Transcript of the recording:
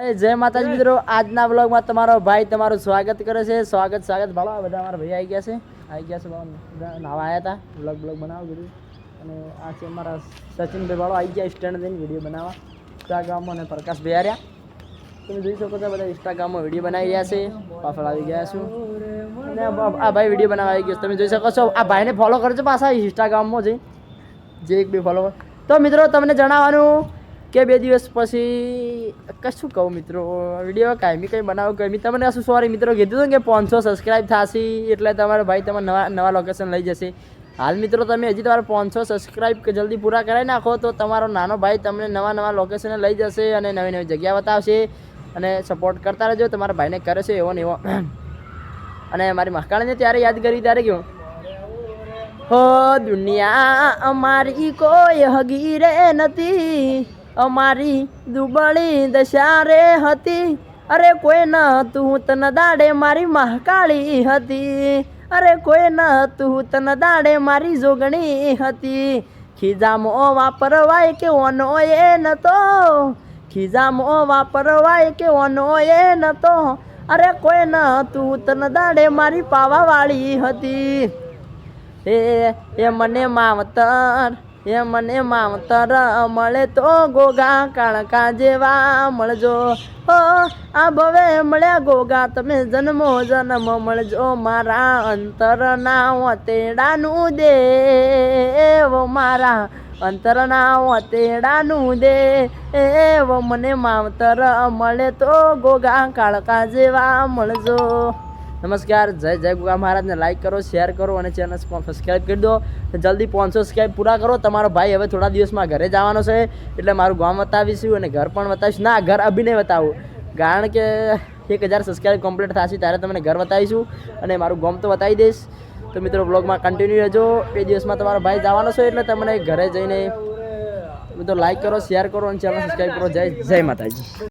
એ જય માતાજી મિત્રો આજના બ્લોગમાં તમારો ભાઈ તમારું સ્વાગત કરે છે. સ્વાગત સ્વાગત. ભાળો બધા અમારા ભાઈ આવી ગયા છે. આવી ગયા છે નાવા આવ્યા હતા બ્લોગ બ્લોગ બનાવો બધું. અને આ છે અમારા સચિનભાઈ ભાળો આવી ગયા સ્ટેન્ડ દઈને વીડિયો બનાવવા. ઇન્સ્ટાગ્રામમાં અને પ્રકાશભાઈ આવ્યા તમે જોઈ શકો છો બધા ઇન્સ્ટાગ્રામમાં વીડિયો બનાવી રહ્યા છે. પાછળ આવી ગયા છું. અને આ ભાઈ વીડિયો બનાવવા આવી ગયો તમે જોઈ શકો છો આ ભાઈને ફોલો કરજો પાછા ઇન્સ્ટાગ્રામમાં જઈ. જે એક બે ફોલો તો મિત્રો તમને જણાવવાનું કે બે દિવસ પછી, કશું કહું મિત્રો વીડિયો કાયમી કંઈ બનાવો, કાયમી. તમને શું સોરી મિત્રો કીધું હતું કે પાંચસો સબસ્ક્રાઈબ થશે, એટલે તમારો ભાઈ તમારે નવા નવા લોકેશન લઈ જશે. હાલ મિત્રો તમે હજી તમારા પાંચસો સબસ્ક્રાઈબ જલ્દી પૂરા કરાવી નાખો, તો તમારો નાનો ભાઈ તમને નવા નવા લોકેશને લઈ જશે અને નવી નવી જગ્યા બતાવશે અને સપોર્ટ કરતા રહેજો. તમારા ભાઈને કરે છે એવો ને એવો. અને મારી મહાકાળને ત્યારે યાદ કરી ત્યારે કેવું હો દુનિયા, અમારી કોઈ હગી રે નથી. અમારી દુબળી દશા રે હતી. અરે કોઈ ન તું તન દાડે મારી મહાકાળી હતી. અરે કોઈ ન તું તન દાડે મારી જોગણી હતી. ખીજામો વાપરવાય કે ઓનો એ નતો. ખીજામો વાપરવાય કે ઓનો એ નતો. અરે કોઈ ન તું તન દાડે મારી પાવાવાળી હતી. એ એ મને માવતર, એ મને માવતર, મળે તો ગોગા કાળકા જેવા મળજો. હો, આ ભવે મળ્યા ગોગા, તમે જન્મો જન્મ મળજો. મારા અંતરના વતેડાનું દેવ, મારા અંતરના વતેડાનું દે એવો મને માવતર, મળે તો ગોગા કાળકા જેવા મળજો. નમસ્કાર, જય જય ગુગા મહારાજને લાઈક કરો શેર કરો અને ચેનલ સબસ્ક્રાઈબ કરી દો. જલ્દી પાંચસો સબસ્ક્રાઈબ પૂરા કરો. તમારો ભાઈ હવે થોડા દિવસમાં ઘરે જવાનો છે, એટલે મારું ગામ બતાવીશું અને ઘર પણ બતાવીશું. ના, ઘર અભિનય બતાવું. કારણ કે એક હજાર સબસ્ક્રાઈબ કમ્પ્લીટ થશે ત્યારે તમને ઘર બતાવીશું અને મારું ગામ તો બતાવી દઈશ. તો મિત્રો બ્લોગમાં કન્ટિન્યુ રહેજો. બે દિવસમાં તમારો ભાઈ જવાનો છે, એટલે તમને ઘરે જઈને તો લાઈક કરો શેર કરો અને ચેનલ સબસ્ક્રાઈબ કરો. જય જય માતાજી.